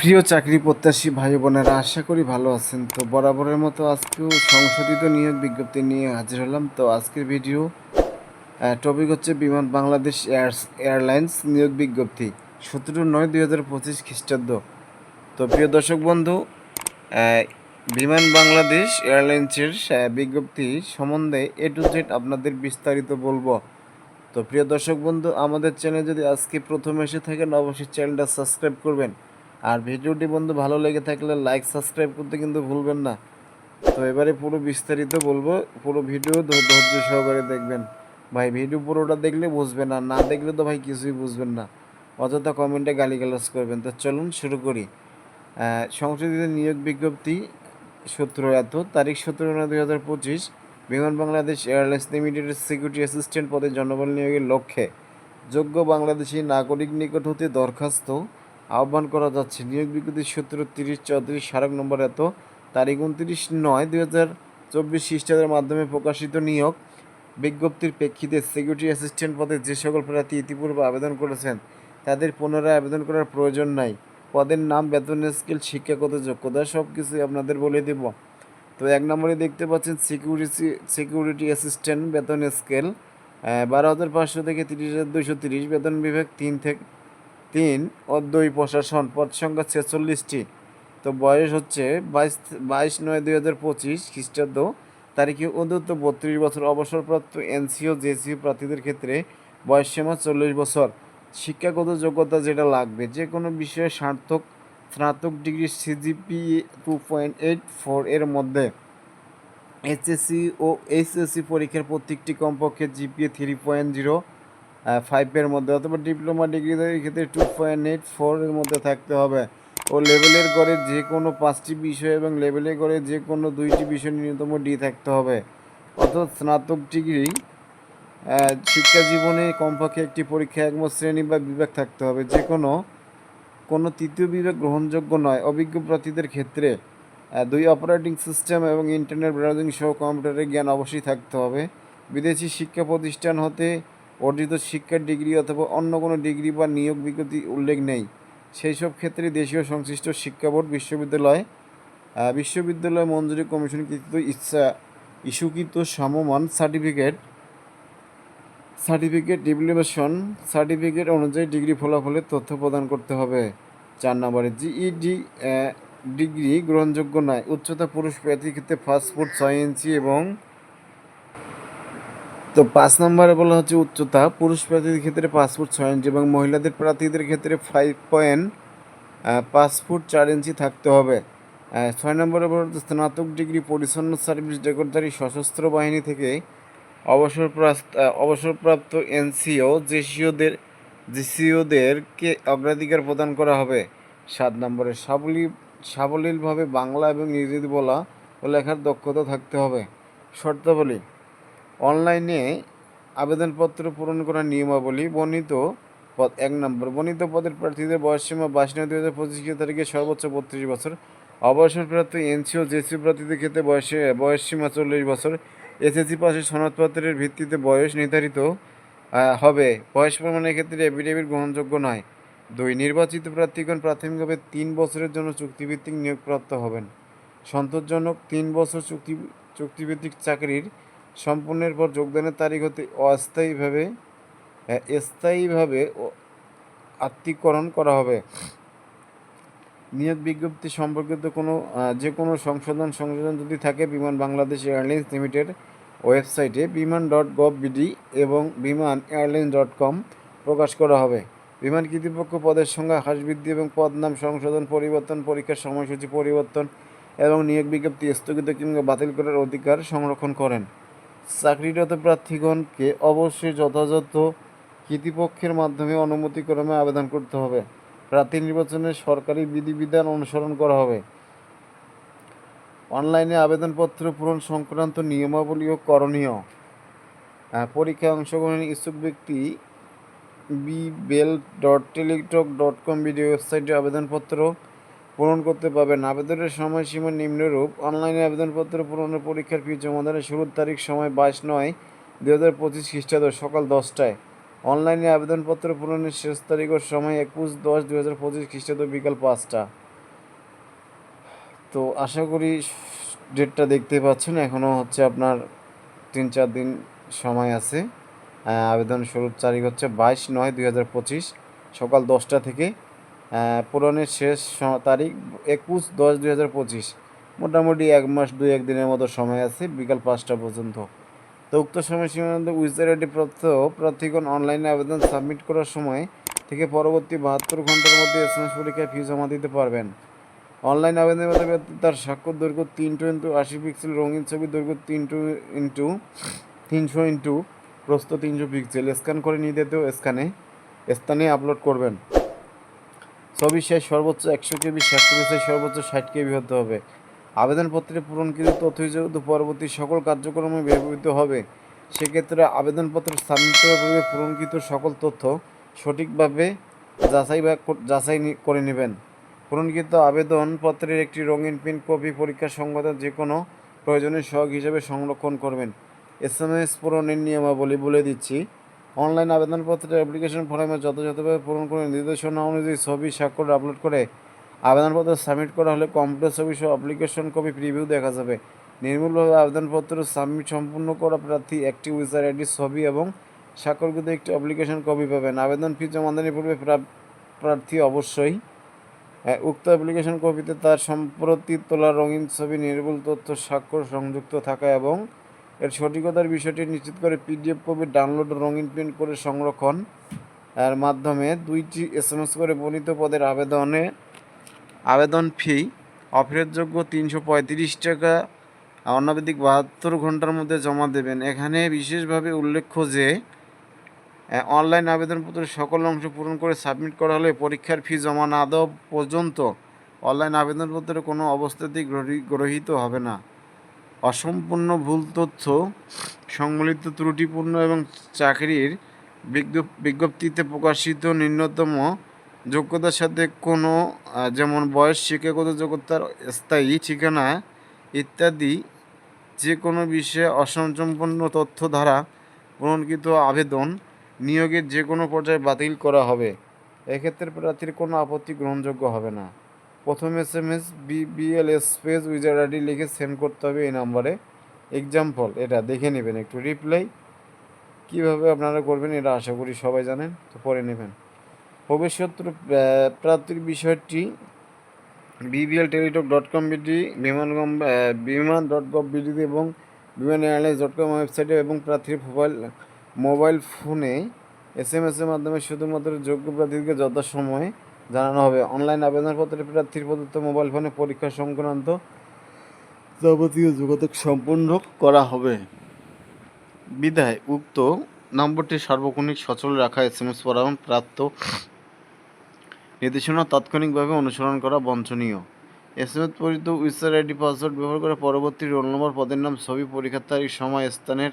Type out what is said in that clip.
প্রিয় চাকরি প্রত্যাশী ভাই বোনেরা, আশা করি ভালো আছেন। তো বরাবরের মতো আজকেও সংশোধিত নিয়োগ বিজ্ঞপ্তি নিয়ে হাজির হলাম। তো আজকের ভিডিও টপিক হচ্ছে বিমান বাংলাদেশ এয়ারস এয়ারলাইন্স নিয়োগ বিজ্ঞপ্তি, সতেরো নয় দুই হাজার পঁচিশ খ্রিস্টাব্দ। তো প্রিয় দর্শক বন্ধু বিমান বাংলাদেশ এয়ারলাইন্সের বিজ্ঞপ্তি সম্বন্ধে এ টু জেড আপনাদের বিস্তারিত বলব। তো প্রিয় দর্শক বন্ধু, আমাদের চ্যানেল যদি আজকে প্রথম এসে থাকেন, অবশ্যই চ্যানেলটা সাবস্ক্রাইব করবেন। আর ভিডিওটি বন্ধু ভালো লেগে থাকলে লাইক সাবস্ক্রাইব করতে কিন্তু ভুলবেন না। তো এবারে পুরো বিস্তারিত বলব, পুরো ভিডিও ধৈর্য সহকারে দেখবেন। ভাই ভিডিও পুরোটা দেখলে বুঝবেন না না দেখলে তো ভাই কিছুই বুঝবেন না। অযথা কমেন্টে গালিগালাজ করবেন। তো চলুন শুরু করি। সংশোধিত নিয়োগ বিজ্ঞপ্তি সতেরো এত, তারিখ সতেরো নয় দুই হাজার পঁচিশ, বিমান বাংলাদেশ এয়ারলাইন্স লিমিটেডের সিকিউরিটি অ্যাসিস্ট্যান্ট পদে জনবল নিয়োগের লক্ষ্যে যোগ্য বাংলাদেশি নাগরিক নিকট হতে দরখাস্ত আহ্বান করা যাচ্ছে। নিয়োগ বিজ্ঞপ্তি সূত্র তিরিশ চৌত্রিশ স্মারক নম্বর এত। তারিখ উনত্রিশ নয় দুই হাজার চব্বিশ খ্রিস্টাব্দের মাধ্যমে প্রকাশিত নিয়োগ বিজ্ঞপ্তির প্রেক্ষিতে সিকিউরিটি অ্যাসিস্ট্যান্ট পদে যে সকল প্রার্থী ইতিপূর্বে আবেদন করেছেন, তাদের পুনরায় আবেদন করার প্রয়োজন নাই। পদের নাম, বেতন, স্কেল, শিক্ষাগত যোগ্যতা সব কিছুই আপনাদের বলে দেব। তো এক নম্বরে দেখতে পাচ্ছেন সিকিউরিটি সিকিউরিটি অ্যাসিস্ট্যান্ট বেতন, স্কেল বারো হাজার পাঁচশো থেকে তিরিশ হাজার দুইশো তিরিশ, বেতন বিভাগ তিন থেকে তিন দুই প্রশাসন পদ সংখ্যা ছেচল্লিশটি। তো বয়স হচ্ছে বাইশ বাইশ নয় দুই হাজার পঁচিশ খ্রিস্টাব্দ তারিখে অন্তত বত্রিশ বছর অবসরপ্রাপ্ত এনসিও জেসিও প্রার্থীদের ক্ষেত্রে বয়স সীমা চল্লিশ বছর। শিক্ষাগত যোগ্যতা যেটা লাগবে, যে কোনো বিষয়ে সার্থক স্নাতক degree CGPA two point eight four এর মধ্যে এইচএসসি ও এইচএসসি পরীক্ষার প্রত্যেকটি কমপক্ষে জিপিএ থ্রি পয়েন্ট জিরো ফাইভের মধ্যে অথবা ডিপ্লোমা ডিগ্রিদের ক্ষেত্রে টু পয়েন্ট এইট ফোর এর মধ্যে থাকতে হবে। ও লেভেলের করে যে কোনো পাঁচটি বিষয় এবং লেভেলের করে যে কোনো দুইটি বিষয় ন্যূনতম ডি থাকতে হবে। অথবা স্নাতক ডিগ্রি শিক্ষা জীবনে কমপক্ষে একটি পরীক্ষা একমত শ্রেণি বা বিভাগ থাকতে হবে। যে কোনো কোনো তৃতীয় বিভাগ গ্রহণযোগ্য নয়। অভিজ্ঞ প্রার্থীদের ক্ষেত্রে দুই অপারেটিং সিস্টেম এবং ইন্টারনেট ব্রাউজিং সহ কম্পিউটারের জ্ঞান অবশ্যই থাকতে হবে। বিদেশি শিক্ষা প্রতিষ্ঠান হতে অর্জিত শিক্ষার ডিগ্রি অথবা অন্য কোনো ডিগ্রি বা নিয়োগ বিজ্ঞপ্তি উল্লেখ নেই। সেই সব ক্ষেত্রে দেশীয় সংশ্লিষ্ট শিক্ষা বোর্ড, বিশ্ববিদ্যালয় বিশ্ববিদ্যালয় মঞ্জুরি কমিশন কৃত ইচ্ছা, ইস্যুকৃত সমমান সার্টিফিকেট সার্টিফিকেট ডিপ্লোমেশন সার্টিফিকেট অনুযায়ী ডিগ্রি ফলাফলের তথ্য প্রদান করতে হবে। চার নম্বরে, জিইডি ডিগ্রি গ্রহণযোগ্য নয়। উচ্চতা পুরুষ প্রার্থীর ক্ষেত্রে ফাস্ট ফুড ছয় ইঞ্চি এবং তো পাঁচ নম্বরে বলা হচ্ছে উচ্চতা, পুরুষ প্রার্থীদের ক্ষেত্রে পাঁচ ফুট ছয় ইঞ্চি এবং মহিলাদের প্রার্থীদের ক্ষেত্রে ফাইভ পয়েন্ট পাঁচ ফুট চার ইঞ্চি থাকতে হবে। ছয় নম্বরে বলা হচ্ছে স্নাতক ডিগ্রি পরিচ্ছন্ন সার্ভিস রেকর্ডধারী সশস্ত্র বাহিনী থেকে অবসরপ্রাপ্ত অবসরপ্রাপ্ত এনসিও, জেসিওদের, জিসিওদেরকে অগ্রাধিকার প্রদান করা হবে। সাত নম্বরে সাবলী, সাবলীলভাবে বাংলা এবং ইংরেজি বলা ও লেখার দক্ষতা থাকতে হবে। শর্তাবলী অনলাইনে আবেদনপত্র পূরণ করার নিয়মাবলী বর্ণিত পদ এক নম্বর। বর্ণিত পদের প্রার্থীদের বয়সসীমা বাইশ নয়, দুই হাজার পঁচিশ তারিখে সর্বোচ্চ বত্রিশ বছর। অবসরপ্রাপ্ত এনসিও জেসি প্রার্থীদের ক্ষেত্রে বয়সে, বয়সসীমা চল্লিশ বছর। এসএসসি পাশের সনদপত্রের ভিত্তিতে বয়স নির্ধারিত হবে। বয়স প্রমাণের ক্ষেত্রে এফিডেভিট গ্রহণযোগ্য নয়। দুই, নির্বাচিত প্রার্থীগণ প্রাথমিকভাবে তিন বছরের জন্য চুক্তিভিত্তিক নিয়োগপ্রাপ্ত হবেন। সন্তোষজনক, তিন বছর চুক্তি, চুক্তিভিত্তিক চাকরির সম্পূর্ণের পর যোগদানের তারিখ হতে অস্থায়ীভাবে স্থায়ীভাবে ও- আত্মীকরণ করা হবে। নিয়োগ বিজ্ঞপ্তি সম্পর্কিত কোনো যে কোনো সংশোধন সংযোজন যদি থাকে, বিমান বাংলাদেশ এয়ারলাইন্স লিমিটেড ওয়েবসাইটে বিমান ডট গভ বিডি এবং বিমান এয়ারলাইন্স ডট কম প্রকাশ করা হবে। বিমান কর্তৃপক্ষ পদের সংখ্যা, হ্রাস বৃদ্ধি এবং পদ নাম সংশোধন, পরিবর্তন, পরীক্ষার সময়সূচি পরিবর্তন এবং নিয়োগ বিজ্ঞপ্তি স্থগিত কিংবা বাতিল করার অধিকার সংরক্ষণ করেন। চাকরিরত প্রার্থীগণকে অবশ্যই যথাযথ কর্তৃপক্ষের মাধ্যমে অনুমতিক্রমে আবেদন করতে হবে। প্রার্থী নির্বাচনে সরকারি বিধিবিধান অনুসরণ করা হবে। অনলাইনে আবেদনপত্র পূরণ সংক্রান্ত নিয়মাবলী ও করণীয় পরীক্ষায় অংশগ্রহণের ইচ্ছুক ব্যক্তি B bell dot Teletalk dot com video ওয়েবসাইটে আবেদনপত্র পূরণ করতে পারবেন আবেদনের সময়সীমা নিম্নরূপ। অনলাইনে আবেদনপত্র পূরণের পরীক্ষার ফি জমাদানের শুরুর তারিখ সময় বাইশ নয়, দুই হাজার পঁচিশ খ্রিস্টাব্দ সকাল দশটায়। অনলাইনে আবেদনপত্র পূরণের শেষ তারিখ ও সময় একুশ দশ, দুই হাজার পঁচিশ খ্রিস্টাব্দ বিকাল পাঁচটা। তো আশা করি ডেটটা দেখতে পাচ্ছেন। এখনও হচ্ছে আপনার তিন চার দিন সময় আছে। আবেদন শুরুর তারিখ হচ্ছে বাইশ নয়, দুই হাজার পঁচিশ সকাল দশটা থেকে। পূরণের শেষ তারিখ একুশ দশ দুই হাজার পঁচিশ। মোটামুটি এক মাস দুই এক দিনের মতো সময় আছে, বিকাল পাঁচটা পর্যন্ত। তো উক্ত সময়সীমার মধ্যে উইজার আইডি প্রাপ্ত প্রার্থীগণ অনলাইনে আবেদন সাবমিট করার সময় থেকে পরবর্তী বাহাত্তর ঘণ্টার মধ্যে এস এম পরীক্ষায় ফি জমা দিতে পারবেন। অনলাইন আবেদনের ব্যক্তি তার স্বাক্ষর দৈর্ঘ্য তিন টু ইন্টু আশি পিক্সেল, রঙিন ছবি দৈর্ঘ্য তিন টু ইন্টু তিনশো ইন্টু প্রস্থ তিনশো পিক্সেল। স্ক্যান করে নির্ধারিত স্ক্যানে স্থানে আপলোড করবেন। ছবি শেষ সর্বোচ্চ একশো কেবি সাইজ সর্বোচ্চ ষাট কেবি হতে হবে। আবেদনপত্রে পূরণকৃত তথ্য পরবর্তী সকল কার্যক্রমে ব্যবহৃত হবে। সেক্ষেত্রে আবেদনপত্র সাবমিট পূর্বে পূরণকৃত সকল তথ্য সঠিকভাবে যাচাই বা যাচাই করে নেবেন। পূরণকৃত আবেদনপত্রের একটি রঙিন প্রিন্ট কপি পরীক্ষা সংবাদে যে কোনো প্রয়োজনীয় সহগ হিসেবে সংরক্ষণ করবেন। এস এম এস পূরণের নিয়মাবলী বলে দিচ্ছি। অনলাইন আবেদনপত্রের অ্যাপ্লিকেশন ফর্মে যথাযথভাবে পূরণ করে নির্দেশনা অনুযায়ী ছবি, স্বাক্ষর আপলোড করে আবেদনপত্র সাবমিট করা হলে কম্পিউটার ছবি সহ অ্যাপ্লিকেশন কপি প্রিভিউ দেখা যাবে। নির্মূলভাবে আবেদনপত্র সাবমিট সম্পূর্ণ করা প্রার্থী একটি ইউজার আইডি ছবি এবং স্বাক্ষরকৃত একটি অ্যাপ্লিকেশন কপি পাবেন। আবেদন ফি জমাদানের পূর্বে প্রা- প্রার্থী অবশ্যই উক্ত অ্যাপ্লিকেশন কপিতে তার সম্প্রতি তোলা রঙিন ছবি, নির্ভুল তথ্য, স্বাক্ষর সংযুক্ত থাকা এবং এর সঠিকতার বিষয়টি নিশ্চিত করে পিডিএফ কপি ডাউনলোড রঙিন প্রিন্ট করে সংরক্ষণ এর মাধ্যমে দুইটি এস এম এস করে বর্ণিত পদের আবেদনে আবেদন ফি অফেরতযোগ্য তিনশো পঁয়ত্রিশ টাকা, অনাবধিক বাহাত্তর ঘণ্টার মধ্যে জমা দেবেন। এখানে বিশেষভাবে উল্লেখ্য যে অনলাইন আবেদনপত্র সকল অংশ পূরণ করে সাবমিট করা হলে পরীক্ষার ফি জমা না দেওয়া পর্যন্ত অনলাইন আবেদনপত্রের কোনো অবস্থাতেই গ্রহী- গ্রহীত হবে না। অসম্পূর্ণ ভুল তথ্য সংবলিত ত্রুটিপূর্ণ এবং চাকরির বিজ্ঞপ- বিজ্ঞপ্তিতে প্রকাশিত ন্যূনতম যোগ্যতার সাথে কোনো যেমন বয়স, শিক্ষাগত যোগ্যতার স্থায়ী ঠিকানা ইত্যাদি যে কোনো বিষয়ে অসম্পূর্ণ তথ্য দ্বারা পূরণকৃত আবেদন নিয়োগের যে কোনো পর্যায়ে বাতিল করা হবে। এক্ষেত্রে প্রার্থীর কোনো আপত্তি গ্রহণযোগ্য হবে না। প্রথম S M S BBL space user ID লিখে সেন্ড করতে হবে এই নাম্বারে এক্সাম্পল এটা দেখে নেবেন একটু রিপ্লাই কীভাবে আপনারা করবেন এটা আশা করি সবাই জানেন তো পরে নেবেন। ভবিষ্যৎ প্রাপ্তির বিষয়টি BBL Teletalk dot com BD ah, Biman dot gov বিডিতে এবং বিমান এয়ারলাইন্স ডট কম ওয়েবসাইটে এবং প্রার্থীর মোবাইল মোবাইল ফোনে এস এম এস এর মাধ্যমে শুধুমাত্র যোগ্য প্রার্থীকে যথাসময়ে জানানো হবে। অনলাইন আবেদনপত্রে প্রার্থীর প্রদত্ত মোবাইল ফোনে পরীক্ষা সংক্রান্ত যাবতীয় যোগাযোগ সম্পূর্ণ করা হবে। বিদায়। উক্ত নম্বরটি সার্বক্ষণিক, সচল রাখা, এস এম এস পরায়ণ প্রাপ্ত নির্দেশনা তাৎক্ষণিকভাবে অনুসরণ করা বঞ্চনীয়। এস এম এস পরিচিত উইসার আইডি, পাসওয়ার্ড ব্যবহার করে পরবর্তী রোল নম্বর, পদের নাম, ছবি, পরীক্ষার তারিখ, সময়, স্থানের